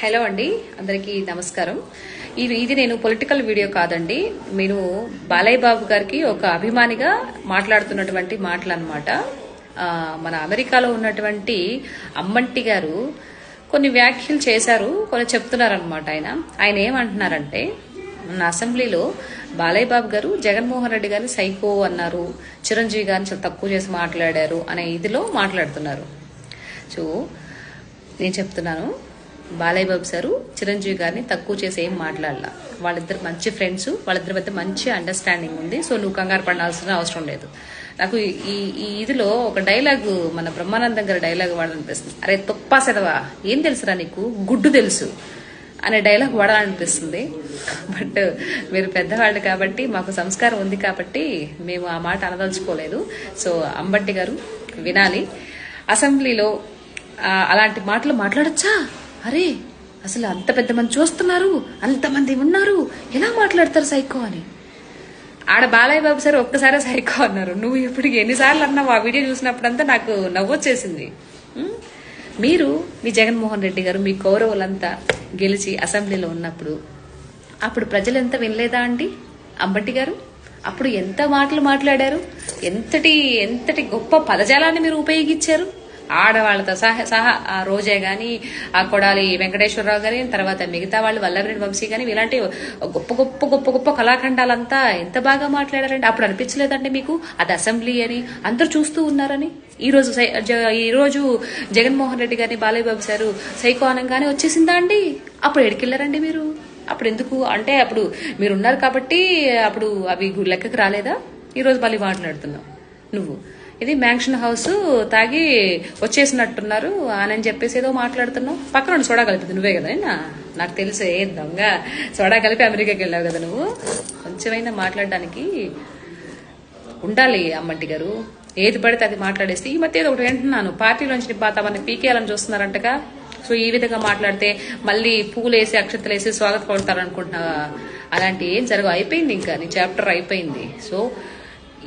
Hello అండి అందరికీ నమస్కారం. ఇది ఇది నేను పొలిటికల్ వీడియో కాదండి. నేను బాలయ్య బాబు గారికి ఒక అభిమానిగా మాట్లాడుతున్నటువంటి మాటలు అనమాట మన అమెరికాలో ఉన్నటువంటి అమ్మంటి గారు కొన్ని వ్యాఖ్యలు చేశారు కొన్ని చెప్తున్నారనమాట ఆయన. ఆయన ఏమంటున్నారంటే మన అసెంబ్లీలో బాలయ్య బాబు గారు జగన్మోహన్ రెడ్డి గారిని సైకో అన్నారు. చిరంజీవి గారిని చాలా తక్కువ చేసి మాట్లాడారు అనే ఇదిలో మాట్లాడుతున్నారు. సో నేను చెప్తున్నాను బాలయ్య బాబు సారు చిరంజీవి గారిని తక్కువ చేసి ఏం మాట్లాడాల. వాళ్ళిద్దరు మంచి ఫ్రెండ్స్ వాళ్ళిద్దరి మధ్య మంచి అండర్స్టాండింగ్ ఉంది. సో నువ్వు కంగారు పడాల్సిన అవసరం లేదు. నాకు ఈ ఈ ఇదిలో ఒక డైలాగ్ మన బ్రహ్మానందం గారి డైలాగ్ వాడాలనిపిస్తుంది. అరే తొప్పా సెదవా? ఏం తెలుసురా నీకు? గుడ్డు తెలుసు అనే డైలాగ్ వాడాలనిపిస్తుంది. బట్ మీరు పెద్దవాళ్ళు కాబట్టి మాకు సంస్కారం ఉంది కాబట్టి మేము ఆ మాట అనదలుచుకోలేదు. సో అంబట్టి గారు వినాలి. అసెంబ్లీలో అలాంటి మాటలు మాట్లాడచ్చా? అరే అసలు అంత పెద్ద మంది చూస్తున్నారు అంతమంది ఉన్నారు ఎలా మాట్లాడతారు సైకో అని? ఆడ బాలయ్య బాబు సార్ ఒక్కసారే సైకో అన్నారు. నువ్వు ఇప్పుడు ఎన్నిసార్లు అన్నావు ఆ వీడియో చూసినప్పుడంతా నాకు నవ్వొచ్చేసింది. మీరు మీ జగన్మోహన్ రెడ్డి గారు మీ కౌరవులంతా గెలిచి అసెంబ్లీలో ఉన్నప్పుడు అప్పుడు ప్రజలు ఎంత వినలేదా అండి? అంబట్టి గారు అప్పుడు ఎంత మాటలు మాట్లాడారు? ఎంతటి ఎంతటి గొప్ప పదజాలాన్ని మీరు ఉపయోగించారు? ఆడవాళ్ళతో సహా సహా ఆ రోజే గాని ఆ కొడాలి వెంకటేశ్వరరావు గాని తర్వాత మిగతా వాళ్ళు వల్లభరెడ్డి వంశీ గాని ఇలాంటి గొప్ప గొప్ప గొప్ప గొప్ప కళాఖండాలంతా ఎంత బాగా మాట్లాడారంటే అప్పుడు అనిపించలేదండి మీకు? అది అసెంబ్లీ అని? అందరూ చూస్తూ ఉన్నారని? ఈ రోజు సై- జ- ఈ రోజు జగన్మోహన్ రెడ్డి గారిని బాలయ్యబాబు సారు సైకో అనగానే వచ్చేసిందా అండి? అప్పుడు ఎడికెళ్ళారండి మీరు? అప్పుడు ఎందుకు? అంటే అప్పుడు మీరు ఉన్నారు కాబట్టి అప్పుడు అవి లెక్కకు రాలేదా? ఈ రోజు మళ్ళీ మాట్లాడుతున్నావు నువ్వు. ఇది మ్యాంక్షన్ హౌస్ తాగి వచ్చేసినట్టున్నారు. అని చెప్పేసి ఏదో మాట్లాడుతున్నావు. పక్కన సోడా కలిపి నువ్వే కదా అయినా? నాకు తెలుసే దొంగ. సోడా కలిపి అమెరికాకి వెళ్ళావు కదా నువ్వు? కొంచెమైనా మాట్లాడడానికి ఉండాలి అమ్మంటి గారు. ఏది పడితే అది మాట్లాడేస్తే ఈ మధ్య ఏదో ఒకటి వింటున్నాను. పార్టీలోంచి తమని పీకేయాలని చూస్తున్నారంటగా. సో ఈ విధంగా మాట్లాడితే మళ్ళీ పూలు వేసి అక్షతలు వేసి స్వాగత కొడతారనుకుంటున్నా అలాంటి ఏం జరగవు. అయిపోయింది ఇంకా. నీ చాప్టర్ అయిపోయింది. సో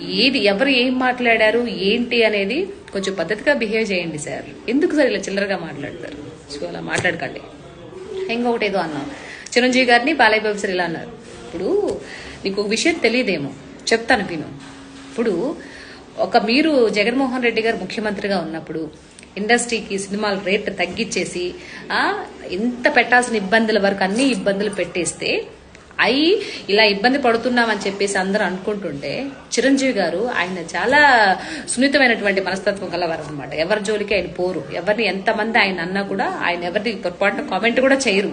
ఏది ఎవరు ఏం మాట్లాడారు ఏంటి అనేది కొంచెం పద్ధతిగా బిహేవ్ చేయండి సార్. ఎందుకు సార్ ఇలా చిల్లరగా మాట్లాడతారు? సో అలా మాట్లాడకండి. ఇంకొకటి ఏదో అన్నాం. చిరంజీవి గారిని బాలయ్య బాబు సార్ ఇలా అన్నారు. ఇప్పుడు నీకు ఒక విషయం తెలియదేమో. చెప్తాను విను. ఇప్పుడు ఒక మీరు జగన్మోహన్ రెడ్డి గారు ముఖ్యమంత్రిగా ఉన్నప్పుడు ఇండస్ట్రీకి సినిమాల రేట్ తగ్గించేసి ఎంత పెట్టాల్సిన ఇబ్బందుల వరకు అన్ని ఇబ్బందులు పెట్టేస్తే అయి ఇలా ఇబ్బంది పడుతున్నామని చెప్పేసి అందరూ అనుకుంటుంటే చిరంజీవి గారు ఆయన చాలా సున్నితమైనటువంటి మనస్తత్వం గలవారు అనమాట ఎవరి జోలికి ఆయన పోరు. ఎవరిని ఎంతమంది ఆయన అన్నా కూడా ఆయన ఎవరిని పొరపాటున కామెంట్ కూడా చేయరు.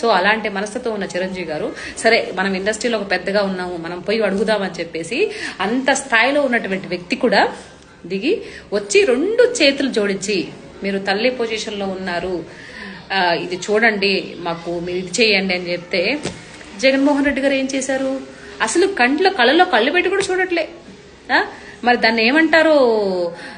సో అలాంటి మనస్తత్వం ఉన్న చిరంజీవి గారు సరే మనం ఇండస్ట్రీలో ఒక పెద్దగా ఉన్నాము మనం పోయి అడుగుదామని చెప్పేసి అంత స్థాయిలో ఉన్నటువంటి వ్యక్తి కూడా దిగి వచ్చి రెండు చేతులు జోడించి మీరు తల్లి పొజిషన్లో ఉన్నారు ఇది చూడండి మాకు మీరు ఇది చేయండి అని చెప్తే జగన్మోహన్ రెడ్డి గారు ఏం చేశారు? అసలు కంట్లో కళ్ళలో కళ్ళు పెట్టి కూడా చూడట్లే. మరి దాన్ని ఏమంటారో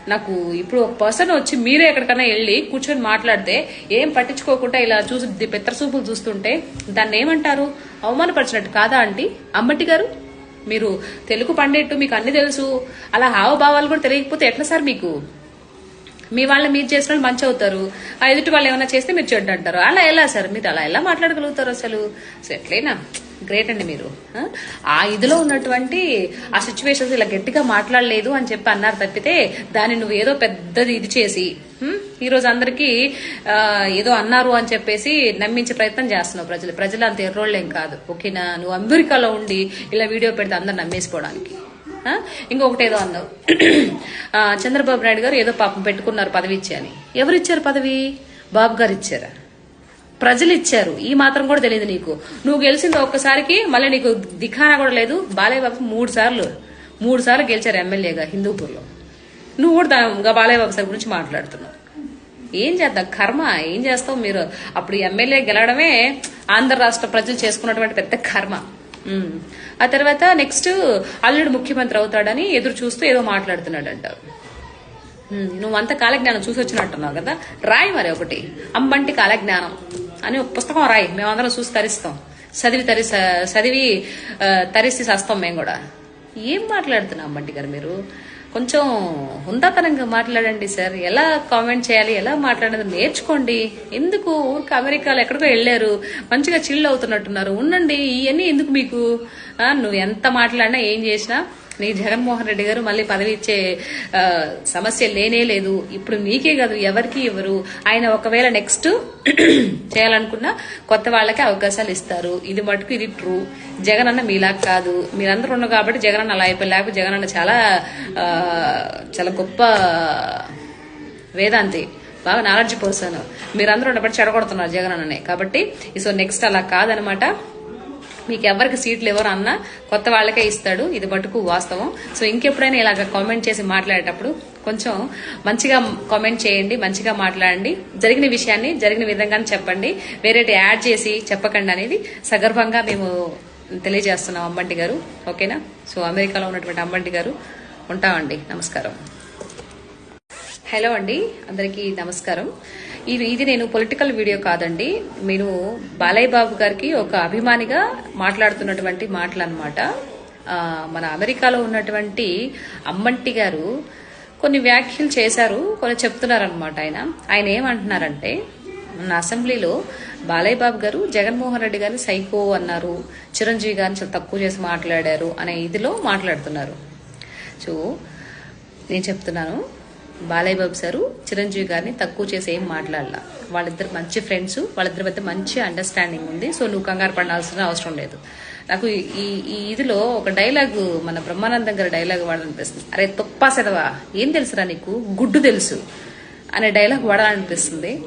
నాకు ఇప్పుడు ఒక పర్సన్ వచ్చి మీరే ఎక్కడికైనా వెళ్ళి కూర్చొని మాట్లాడితే ఏం పట్టించుకోకుండా ఇలా చూసి ది- పెత్తర చూస్తుంటే దాన్ని ఏమంటారు? అవమానపరిచినట్టు కాదా ఆంటీ? అమ్మటి గారు మీరు తెలుగు పండేట్టు మీకు అన్ని తెలుసు. అలా హావభావాలు కూడా తెలియకపోతే ఎట్లా సార్ మీకు? మీ వాళ్ళు మీరు చేసిన వాళ్ళు మంచి అవుతారు. ఆ ఎదుటి వాళ్ళు ఏమైనా చేస్తే మీరు చెడ్డ అంటారు. అలా ఎలా సార్? మీరు అలా ఎలా మాట్లాడగలుగుతారు అసలు? ఎట్లయినా గ్రేట్ అండి మీరు. ఆ? ఇదిలో ఉన్నటువంటి ఆ సిచ్యువేషన్స్ ఇలా గట్టిగా మాట్లాడలేదు అని చెప్పి అన్నారు తప్పితే దాన్ని నువ్వు ఏదో పెద్దది ఇది చేసి ఈరోజు ఈ రోజు అందరికీ ఏదో అన్నారు అని చెప్పేసి నమ్మించే ప్రయత్నం చేస్తున్నావు ప్రజలు. ప్రజలు అంత ఎర్రోళ్ళేం కాదు. ఓకేనా? నువ్వు అమెరికాలో ఉండి ఇలా వీడియో పెడితే అందరు నమ్మేసుకోవడానికి. ఇంకొకటి ఏదో అన్నావు చంద్రబాబు నాయుడు గారు ఏదో పాపం పెట్టుకున్నారు పదవి ఇచ్చి అని. ఎవరు ఇచ్చారు పదవి? బాబు గారు ఇచ్చారా? ప్రజలు ఇచ్చారు ఈ మాత్రం కూడా తెలియదు నీకు. నువ్వు గెలిచింది ఒక్కసారికి మళ్ళీ నీకు దిఖానా కూడా లేదు. బాలయ్య బాబు మూడు సార్లు మూడు సార్లు గెలిచారు ఎమ్మెల్యేగా హిందూపూర్లో. నువ్వు కూడా ఇంకా బాలయ్య బాబు సార్ గురించి మాట్లాడుతున్నావు. ఏం చేద్దాం? కర్మ. ఏం చేస్తావు మీరు? అప్పుడు ఎమ్మెల్యే గెలవడమే ఆంధ్ర రాష్ట్ర ప్రజలు చేసుకున్నటువంటి పెద్ద కర్మ. ఆ తర్వాత నెక్స్ట్ అల్లుడు ముఖ్యమంత్రి అవుతాడని ఎదురు చూస్తూ ఏదో మాట్లాడుతున్నాడు అంటారు నువ్వు అంత కాలజ్ఞానం చూసి వచ్చినట్టున్నావు కదా? రాయి మరి ఒకటి. అంబంటి కాలజ్ఞానం అని ఒక పుస్తకం రాయి. మేమందరం చూసి తరిస్తాం. చదివి తరి చదివి తరిసి సస్తాం మేము కూడా. ఏం మాట్లాడుతున్నాం అంబంటి గారు మీరు? కొంచెం హుందాతనంగా మాట్లాడండి సార్. ఎలా కామెంట్ చేయాలి ఎలా మాట్లాడేది నేర్చుకోండి. ఎందుకు ఊరికి అమెరికాలో ఎక్కడికో వెళ్ళారు మంచిగా చిల్ అవుతున్నట్టున్నారు. ఉండండి ఇవన్నీ ఎందుకు మీకు? నువ్వు ఎంత మాట్లాడినా ఏం చేసినా నీ జగన్మోహన్ రెడ్డి గారు మళ్ళీ పదవి ఇచ్చే సమస్య లేనే లేదు. ఇప్పుడు నీకే కాదు ఎవరికి ఇవ్వరు. ఆయన ఒకవేళ నెక్స్ట్ చేయాలనుకున్నా కొత్త వాళ్ళకి అవకాశాలు ఇస్తారు. ఇది మటుకు ఇది ట్రూ. జగన్ అన్న మీలా కాదు. మీరందరూ ఉన్నారు కాబట్టి జగన్ అన్న అలా అయిపోయి లేకపోతే జగన్ అన్న చాలా చాలా గొప్ప వేదాంతి. బాగా నాలెడ్జ్ పర్సన్. మీరందరూ ఉన్నప్పుడు చెడగొడుతున్నారు జగన్ అన్ననే. కాబట్టి సో నెక్స్ట్ అలా కాదనమాట. మీకు ఎవరికి సీట్లు ఎవరు అన్నా కొత్త వాళ్ళకే ఇస్తాడు. ఇది మటుకు వాస్తవం. సో ఇంకెప్పుడైనా ఇలాగ కామెంట్ చేసి మాట్లాడేటప్పుడు కొంచెం మంచిగా కామెంట్ చేయండి మంచిగా మాట్లాడండి. జరిగిన విషయాన్ని జరిగిన విధంగానే చెప్పండి. వేరేటి యాడ్ చేసి చెప్పకండి అనేది సగర్భంగా మేము తెలియజేస్తున్నాం అంబంటి గారు. ఓకేనా సో అమెరికాలో ఉన్నటువంటి అంబంటి గారు ఉంటామండి. నమస్కారం. హలో అండి. అందరికీ నమస్కారం. ఇది ఇది నేను పొలిటికల్ వీడియో కాదండి. నేను బాలయ్య బాబు గారికి ఒక అభిమానిగా మాట్లాడుతున్నటువంటి మాటలు అనమాట మన అమెరికాలో ఉన్నటువంటి అమ్మంటి గారు కొన్ని వ్యాఖ్యలు చేశారు కొన్ని చెప్తున్నారనమాట ఆయన. ఆయన ఏమంటున్నారంటే మన అసెంబ్లీలో బాలయ్య బాబు గారు జగన్మోహన్ రెడ్డి గారిని సైకో అన్నారు. చిరంజీవి గారిని చాలా తక్కువ చేసి మాట్లాడారు అనే ఇదిలో మాట్లాడుతున్నారు. సో నేను చెప్తున్నాను బాలయ్య బాబు సారు చిరంజీవి గారిని తక్కువ చేసి ఏం మాట్లాడాల. వాళ్ళిద్దరు మంచి ఫ్రెండ్స్ వాళ్ళిద్దరి మధ్య మంచి అండర్స్టాండింగ్ ఉంది. సో నువ్వు కంగారు పడాల్సిన అవసరం లేదు. నాకు ఈ ఈ ఇదిలో ఒక డైలాగ్ మన బ్రహ్మానందం గారి డైలాగ్ వాడాలనిపిస్తుంది. అరే తొప్పా సెదవా? ఏం తెలుసురా నీకు? గుడ్డు తెలుసు అనే డైలాగ్ వాడాలనిపిస్తుంది.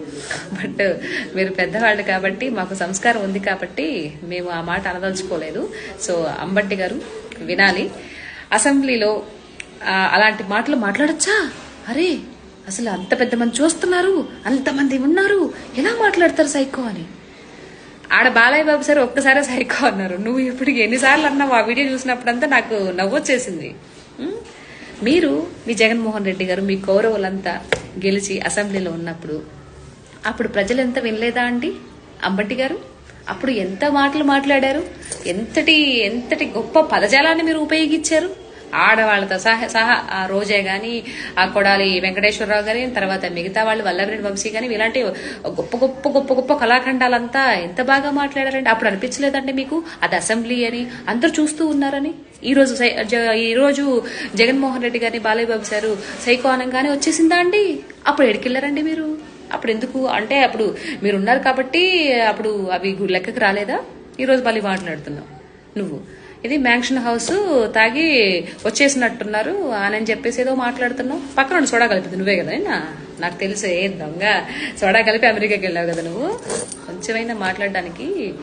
బట్ మీరు పెద్దవాళ్ళు కాబట్టి మాకు సంస్కారం ఉంది కాబట్టి మేము ఆ మాట అనదలుచుకోలేదు. సో అంబట్టి గారు వినాలి. అసెంబ్లీలో అలాంటి మాటలు మాట్లాడచ్చా? అరే అసలు అంత పెద్ద మంది చూస్తున్నారు అంతమంది ఉన్నారు ఎలా మాట్లాడతారు సైకో అని? ఆడ బాలయ్య బాబు సార్ ఒక్కసారే సైకో అన్నారు. నువ్వు ఇప్పటికి ఎన్నిసార్లు అన్నావు ఆ వీడియో చూసినప్పుడంతా నాకు నవ్వొచ్చేసింది. మీరు మీ జగన్మోహన్ రెడ్డి గారు మీ కౌరవులంతా గెలిచి అసెంబ్లీలో ఉన్నప్పుడు అప్పుడు ప్రజలు ఎంత వినలేదా అండి? అంబట్టి గారు అప్పుడు ఎంత మాటలు మాట్లాడారు? ఎంతటి ఎంతటి గొప్ప పదజాలాన్ని మీరు ఉపయోగించారు? ఆడవాళ్ళతో సహా సహా ఆ రోజే గాని ఆ కొడాలి వెంకటేశ్వరరావు గాని తర్వాత మిగతా వాళ్ళు వల్లభరెడ్డి వంశీ గాని ఇలాంటి గొప్ప గొప్ప గొప్ప గొప్ప కళాఖండాలంతా ఎంత బాగా మాట్లాడారండి అప్పుడు అనిపించలేదండి మీకు? అది అసెంబ్లీ అని? అందరూ చూస్తూ ఉన్నారని? ఈ రోజు సై- జ- ఈ రోజు జగన్మోహన్ రెడ్డి గారిని బాలయ్యబాబు సారు సైకో అనగానే వచ్చేసిందా అండి? అప్పుడు ఎడికెళ్ళారండి మీరు? అప్పుడు ఎందుకు? అంటే అప్పుడు మీరు ఉన్నారు కాబట్టి అప్పుడు అవి లెక్కకు రాలేదా? ఈ రోజు మళ్ళీ మాట్లాడుతున్నావు నువ్వు. ఇది మ్యాంక్షన్ హౌస్ తాగి వచ్చేసినట్టున్నారు. అని చెప్పేసి ఏదో మాట్లాడుతున్నావు. పక్కన సోడా కలిపి నువ్వే కదా అయినా? నాకు తెలుసు ఏ దొంగ. సోడా కలిపి అమెరికాకి వెళ్ళావు కదా నువ్వు? కొంచెమైనా మాట్లాడడానికి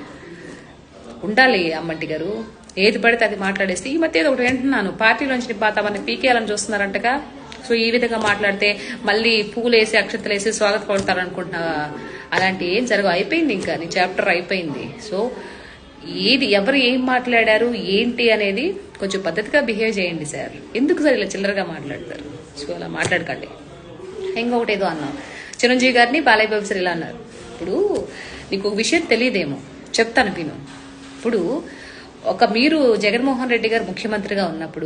ఉండాలి అమ్మంటి గారు. ఏది పడితే అది మాట్లాడేస్తే ఈ మధ్య ఏదో ఒకటి వింటున్నాను. పార్టీలోంచి నిపాతామని పీకేయాలని చూస్తున్నారంటగా. సో ఈ విధంగా మాట్లాడితే మళ్ళీ పూలు వేసి అక్షతలు వేసి స్వాగత కొడతారనుకుంటున్నావా అలాంటి ఏం జరగవు. అయిపోయింది ఇంకా. నీ చాప్టర్ అయిపోయింది. సో ఏది ఎవరు ఏం మాట్లాడారు ఏంటి అనేది కొంచెం పద్ధతిగా బిహేవ్ చేయండి సార్. ఎందుకు సార్ ఇలా చిల్లరగా మాట్లాడతారు? సో అలా మాట్లాడకండి. ఇంకొకటి ఏదో అన్నాం. చిరంజీవి గారిని బాలయ్య బాబు సార్ ఇలా అన్నారు. ఇప్పుడు నీకు ఒక విషయం తెలియదేమో. చెప్తాను విను. ఇప్పుడు ఒక మీరు జగన్మోహన్ రెడ్డి గారు ముఖ్యమంత్రిగా ఉన్నప్పుడు